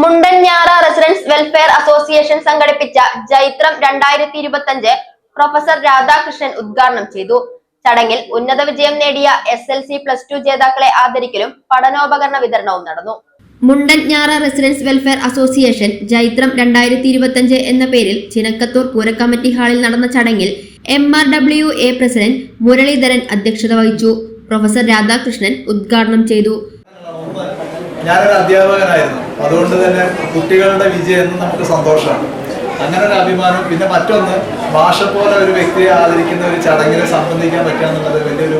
മുണ്ടൻഞാറ residents welfare association സംഘടിപ്പിച്ച ജൈത്രം രണ്ടായിരത്തി ഇരുപത്തഞ്ച് പ്രൊഫസർ രാധാകൃഷ്ണൻ ഉദ്ഘാടനം ചെയ്തു. ചടങ്ങിൽ ഉന്നത വിജയം നേടിയ S L C plus two ജേതാക്കളെ ആദരിക്കലും പഠനോപകരണ വിതരണവും നടന്നു. Mundanjara residents welfare association Jaithram രണ്ടായിരത്തി ഇരുപത്തിയഞ്ച് എന്ന പേരിൽ ചിനക്കത്തൂർ പൂരക്കമ്മിറ്റി ഹാളിൽ നടന്ന ചടങ്ങിൽ M R W A president Muraleedharan അധ്യക്ഷത വഹിച്ചു. പ്രൊഫസർ രാധാകൃഷ്ണൻ ഉദ്ഘാടനം ചെയ്തു. ഞാനൊരു അധ്യാപകനായിരുന്നു. അതുകൊണ്ട് തന്നെ കുട്ടികളുടെ വിജയം നമുക്ക് സന്തോഷമാണ്. അങ്ങനെ ഒരു അഭിമാനം. പിന്നെ മറ്റൊന്ന് ഭാഷ പോലെ ഒരു വ്യക്തിയെ ആദരിക്കുന്ന ഒരു ചടങ്ങിനെ സംബന്ധിക്കാൻ പറ്റുക എന്നുള്ളത് വലിയൊരു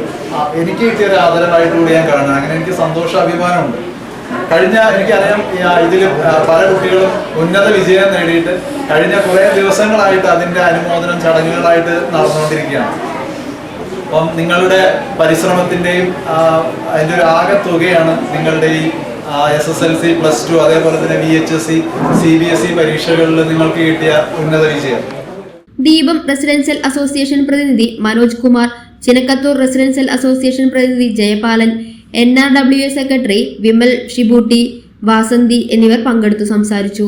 എനിക്ക് കിട്ടിയ ഒരു ആദരവായിട്ടുകൂടി ഞാൻ കാണുന്നത് അങ്ങനെ എനിക്ക് സന്തോഷ അഭിമാനമുണ്ട്. കഴിഞ്ഞ എനിക്കറിയാം ഇതിൽ പല കുട്ടികളും ഉന്നത വിജയം നേടിയിട്ട് കഴിഞ്ഞ കുറേ ദിവസങ്ങളായിട്ട് അതിന്റെ അനുമോദനം ചടങ്ങുകളായിട്ട് നടന്നുകൊണ്ടിരിക്കുകയാണ്. അപ്പം നിങ്ങളുടെ പരിശ്രമത്തിന്റെയും അതിന്റെ ഒരു ആകെ തുകയാണ് നിങ്ങളുടെ ഈ S S L C plus two അതേപോലെ തന്നെ V H S C C B S E പരീക്ഷകളിൽ നിങ്ങൾക്ക് കിട്ടിയ ഉന്നത വിജയം. ദീപം റെസിഡൻഷ്യൽ അസോസിയേഷൻ പ്രതിനിധി മനോജ് കുമാർ ചിനക്കത്തൂർ റെസിഡൻഷ്യൽ അസോസിയേഷൻ പ്രതിനിധി Jayapalan N R W A secretary Vimal Shibutty Vasanthi എന്നിവർ പങ്കെടുത്തു സംസാരിച്ചു.